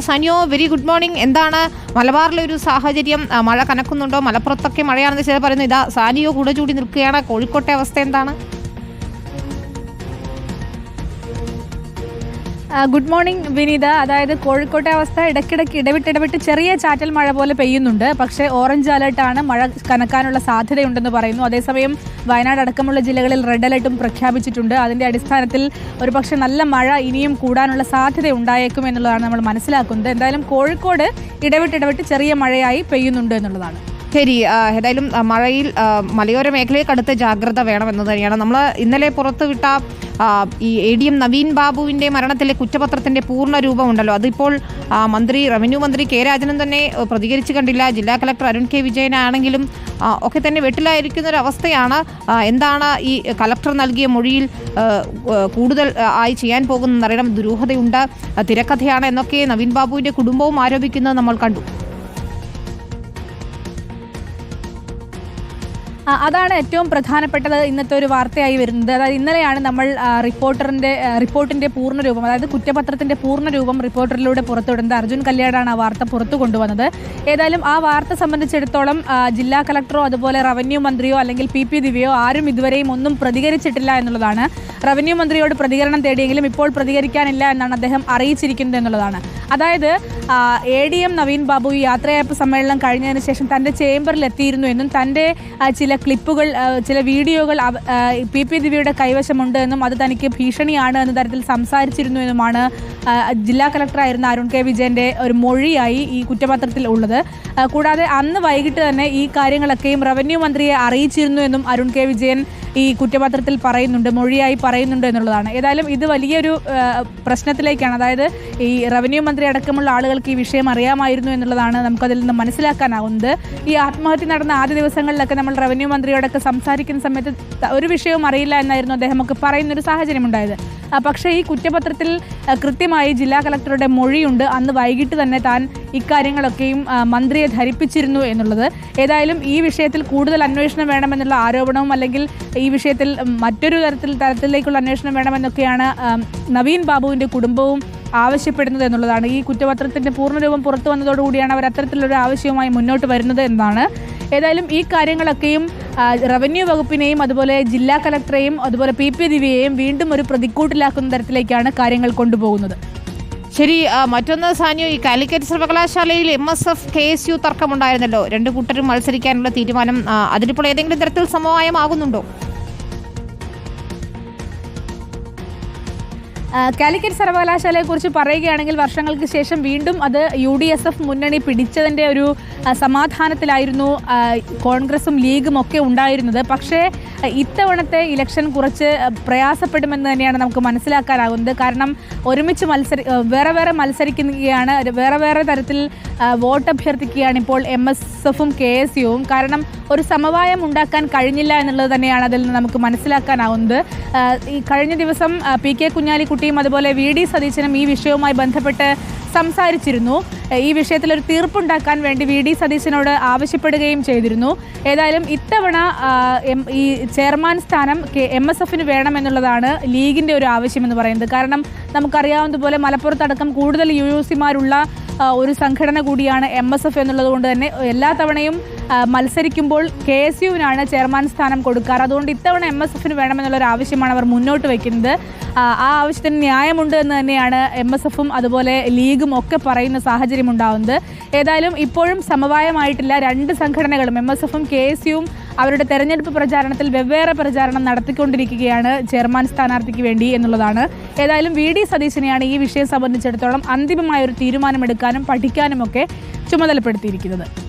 സനിയോ very good morning എന്താണ് മലബാറിലെ ഒരു സാഹചര്യം മഴ കനക്കുന്നുണ്ടോ? മലപ്പുറത്തൊക്കെ മഴയാണെന്ന് ചിലർ പറയുന്നു ഇതാ സാനിയോ കൂടെ ചൂടി നിൽക്കുകയാണ്. കോഴിക്കോട്ടെ അവസ്ഥ എന്താണ്? Good morning Vineetha. അതായത് കോഴിക്കോട്ടെ അവസ്ഥ ഇടയ്ക്കിടയ്ക്ക് ഇടവിട്ട് ഇടവിട്ട് ചെറിയ ചാറ്റൽ മഴ പോലെ പെയ്യുന്നുണ്ട്. പക്ഷേ ഓറഞ്ച് അലർട്ടാണ് മഴ കനക്കാനുള്ള സാധ്യതയുണ്ടെന്ന് പറയുന്നു. അതേസമയം വയനാട് അടക്കമുള്ള ജില്ലകളിൽ റെഡ് അലർട്ടും പ്രഖ്യാപിച്ചിട്ടുണ്ട്. അതിന്റെ അടിസ്ഥാനത്തിൽ ഒരുപക്ഷെ നല്ല മഴ ഇനിയും കൂടാനുള്ള സാധ്യത ഉണ്ടായേക്കും എന്നുള്ളതാണ് നമ്മൾ മനസ്സിലാക്കുന്നത്. എന്തായാലും കോഴിക്കോട് ഇടവിട്ട് ഇടവിട്ട് ചെറിയ മഴയായി പെയ്യുന്നുണ്ട് എന്നുള്ളതാണ്. ശരി ഏതായാലും മഴയിൽ മലയോര മേഖലയിൽ കടുത്ത ജാഗ്രത വേണമെന്ന് തന്നെയാണ്. നമ്മൾ ഇന്നലെ പുറത്തുവിട്ട ഈ എ ഡി എം നവീൻ ബാബുവിന്റെ മരണത്തിലെ കുറ്റപത്രത്തിന്റെ പൂർണ രൂപമുണ്ടല്ലോ. അതിപ്പോൾ മന്ത്രി റവന്യൂ മന്ത്രി കെ രാജനും തന്നെ പ്രതികരിച്ചു കണ്ടില്ല. ജില്ലാ കളക്ടർ അരുൺ കെ വിജയനാണെങ്കിലും ഒക്കെ തന്നെ വെട്ടിലായിരിക്കുന്ന ഒരു അവസ്ഥയാണ്. എന്താണ് ഈ കളക്ടർ നൽകിയ മൊഴിയിൽ കൂടുതൽ ആയി ചെയ്യാൻ പോകുന്നതെന്നറിയണം ദുരൂഹതയുണ്ട് തിരക്കഥയാണ് എന്നൊക്കെ നവീൻ ബാബുവിന്റെ കുടുംബവും ആരോപിക്കുന്നത് നമ്മൾ കണ്ടു. അതാണ് ഏറ്റവും പ്രധാനപ്പെട്ടത് ഇന്നത്തെ ഒരു വാർത്തയായി വരുന്നത്. അതായത് ഇന്നലെയാണ് നമ്മൾ റിപ്പോർട്ടറിന്റെ റിപ്പോർട്ടറിന്റെ ആ, റിപ്പോർട്ടിന്റെ പൂർണ രൂപം അതായത് കുറ്റപത്രത്തിന്റെ പൂർണ രൂപം റിപ്പോർട്ടറിലൂടെ പുറത്തുവിടുന്നത്. അർജുൻ കല്യാടാണ് ആ വാർത്ത പുറത്തു കൊണ്ടുവന്നത്. ഏതായാലും ആ വാർത്ത സംബന്ധിച്ചിടത്തോളം ജില്ലാ കളക്ടറോ അതുപോലെ റവന്യൂ മന്ത്രിയോ അല്ലെങ്കിൽ പി. പി. ദിവ്യയോ ആരും ഇതുവരെയും ഒന്നും പ്രതികരിച്ചിട്ടില്ല എന്നുള്ളതാണ്. റവന്യൂ മന്ത്രിയോട് പ്രതികരണം തേടിയെങ്കിലും ഇപ്പോൾ പ്രതികരിക്കാനില്ല എന്നാണ് അദ്ദേഹം അറിയിച്ചിരിക്കുന്നത് എന്നുള്ളതാണ്. അതായത് A D M Naveen Babu യാത്രയപ്പ് സമ്മേളനം കഴിഞ്ഞതിന് ശേഷം തന്റെ ചേംബറിൽ എത്തിയിരുന്നു എന്നും തന്റെ ചില ക്ലിപ്പുകൾ ചില വീഡിയോകൾ പി പി ദിവ്യയുടെ കൈവശമുണ്ട് എന്നും അത് തനിക്ക് ഭീഷണിയാണ് എന്ന തരത്തിൽ സംസാരിച്ചിരുന്നു എന്നുമാണ് ജില്ലാ കളക്ടറായിരുന്ന അരുൺ കെ വിജയന്റെ ഒരു മൊഴിയായി ഈ കുറ്റപത്രത്തിൽ ഉള്ളത്. കൂടാതെ അന്ന് വൈകിട്ട് തന്നെ ഈ കാര്യങ്ങളൊക്കെയും റവന്യൂ മന്ത്രിയെ അറിയിച്ചിരുന്നു എന്നും അരുൺ കെ വിജയൻ ഈ കുറ്റപത്രത്തിൽ പറയുന്നുണ്ട് മൊഴിയായി പറയുന്നുണ്ട് എന്നുള്ളതാണ്. ഏതായാലും ഇത് വലിയൊരു പ്രശ്നത്തിലേക്കാണ്. അതായത് ഈ റവന്യൂ മന്ത്രി അടക്കമുള്ള ആളുകൾക്ക് ഈ വിഷയം അറിയാമായിരുന്നു എന്നുള്ളതാണ് നമുക്കതിൽ നിന്ന് മനസ്സിലാക്കാനാവുന്നത്. ഈ ആത്മഹത്യ നടന്ന ആദ്യ ദിവസങ്ങളിലൊക്കെ നമ്മൾ റവന്യൂ മന്ത്രിയോടൊക്കെ സംസാരിക്കുന്ന സമയത്ത് ഒരു വിഷയവും അറിയില്ല എന്നായിരുന്നു അദ്ദേഹം ഒക്കെ പറയുന്നൊരു സാഹചര്യം ഉണ്ടായത് ആ, പക്ഷേ ഈ കുറ്റപത്രത്തിൽ കൃത്യമായി ജില്ലാ കലക്ടറുടെ മൊഴിയുണ്ട്. അന്ന് വൈകിട്ട് തന്നെ താൻ ഇക്കാര്യങ്ങളൊക്കെയും മന്ത്രിയെ ധരിപ്പിച്ചിരുന്നു എന്നുള്ളത്. ഏതായാലും ഈ വിഷയത്തിൽ കൂടുതൽ അന്വേഷണം വേണമെന്നുള്ള ആരോപണവും അല്ലെങ്കിൽ ഈ വിഷയത്തിൽ മറ്റൊരു തരത്തിൽ തരത്തിലേക്കുള്ള അന്വേഷണം വേണമെന്നൊക്കെയാണ് നവീൻ ബാബുവിന്റെ കുടുംബവും ആവശ്യപ്പെടുന്നത് എന്നുള്ളതാണ്. ഈ കുറ്റപത്രത്തിന്റെ പൂർണരൂപം പുറത്തു വന്നതോടുകൂടിയാണ് അവർ അത്തരത്തിലൊരു ആവശ്യവുമായി മുന്നോട്ട് വരുന്നത് എന്നാണ്. ഏതായാലും ഈ കാര്യങ്ങളൊക്കെയും റവന്യൂ വകുപ്പിനെയും അതുപോലെ ജില്ലാ കലക്ടറെയും അതുപോലെ പി പി ദിവ്യയെയും വീണ്ടും ഒരു പ്രതിക്കൂട്ടിലാക്കുന്ന തരത്തിലേക്കാണ് കാര്യങ്ങൾ കൊണ്ടുപോകുന്നത്. ശരി മറ്റൊന്ന് സാനിയോ ഈ കാലിക്കറ്റ് സർവകലാശാലയിൽ M S F K S U തർക്കമുണ്ടായിരുന്നല്ലോ. രണ്ട് കൂട്ടരും മത്സരിക്കാനുള്ള തീരുമാനം അതിനിപ്പോൾ ഏതെങ്കിലും തരത്തിൽ സമവായമാകുന്നുണ്ടോ കാലിക്കറ്റ് സർവകലാശാലയെക്കുറിച്ച് പറയുകയാണെങ്കിൽ വർഷങ്ങൾക്ക് ശേഷം വീണ്ടും അത് യു ഡി എസ് എഫ് മുന്നണി പിടിച്ചതിന്റെ ഒരു സമാധാനത്തിലായിരുന്നു കോൺഗ്രസും ലീഗും ഒക്കെ ഉണ്ടായിരുന്നത്. പക്ഷേ ഇത്തവണത്തെ ഇലക്ഷൻ കുറച്ച് പ്രയാസപ്പെടുമെന്ന് തന്നെയാണ് നമുക്ക് മനസ്സിലാക്കാനാകുന്നത്. കാരണം ഒരുമിച്ച് മത്സരി വേറെ വേറെ മത്സരിക്കുകയാണ് വേറെ വേറെ തരത്തിൽ വോട്ട് അഭ്യർത്ഥിക്കുകയാണ് ഇപ്പോൾ എം എസ് എഫും കെ എസ് യുവും കാരണം ഒരു സമവായം ഉണ്ടാക്കാൻ കഴിഞ്ഞില്ല എന്നുള്ളത് തന്നെയാണ് അതിൽ നിന്ന് നമുക്ക് മനസ്സിലാക്കാനാവുന്നത്. ഈ കഴിഞ്ഞ ദിവസം പി കെ കുഞ്ഞാലിക്കുട്ടിയും അതുപോലെ വി ഡി സതീശനും ഈ വിഷയവുമായി ബന്ധപ്പെട്ട് സംസാരിച്ചിരുന്നു. ഈ വിഷയത്തിൽ ഒരു തീർപ്പുണ്ടാക്കാൻ വേണ്ടി വി ഡി സതീശനോട് ആവശ്യപ്പെടുകയും ചെയ്തിരുന്നു. ഏതായാലും ഇത്തവണ ഈ ചെയർമാൻ സ്ഥാനം എം എസ് എഫിന് വേണമെന്നുള്ളതാണ് ലീഗിന്റെ ഒരു ആവശ്യമെന്ന് പറയുന്നത്. കാരണം നമുക്കറിയാവുന്നതുപോലെ മലപ്പുറത്തടക്കം കൂടുതൽ യു യു സിമാരുള്ള ഒരു സംഘടന കൂടിയാണ് എം എസ് എഫ് എന്നുള്ളത് കൊണ്ട് തന്നെ എല്ലാ തവണയും മത്സരിക്കുമ്പോൾ കെ എസ് യുവിനാണ് ചെയർമാൻ സ്ഥാനം കൊടുക്കാറ്. അതുകൊണ്ട് ഇത്തവണ എം എസ് എഫിന് വേണമെന്നുള്ളൊരു ആവശ്യമാണ് അവർ മുന്നോട്ട് വയ്ക്കുന്നത് ആ ആവശ്യത്തിന് ന്യായമുണ്ട് എന്ന് തന്നെയാണ് എം എസ് എഫും അതുപോലെ ലീഗും ഒക്കെ പറയുന്ന സാഹചര്യം ഉണ്ടാവുന്നത്. ഏതായാലും ഇപ്പോഴും സമവായമായിട്ടില്ല. രണ്ട് സംഘടനകളും എം എസ് എഫും കെ എസ് യുവും അവരുടെ തെരഞ്ഞെടുപ്പ് പ്രചാരണത്തിൽ വെവ്വേറെ പ്രചാരണം നടത്തിക്കൊണ്ടിരിക്കുകയാണ് ചെയർമാൻ സ്ഥാനാർത്ഥിക്ക് വേണ്ടി എന്നുള്ളതാണ്. ഏതായാലും വി ഡി സതീശനെയാണ് ഈ വിഷയം സംബന്ധിച്ചിടത്തോളം അന്തിമമായ ഒരു തീരുമാനമെടുക്കാനും പഠിക്കാനുമൊക്കെ ചുമതലപ്പെടുത്തിയിരിക്കുന്നത്.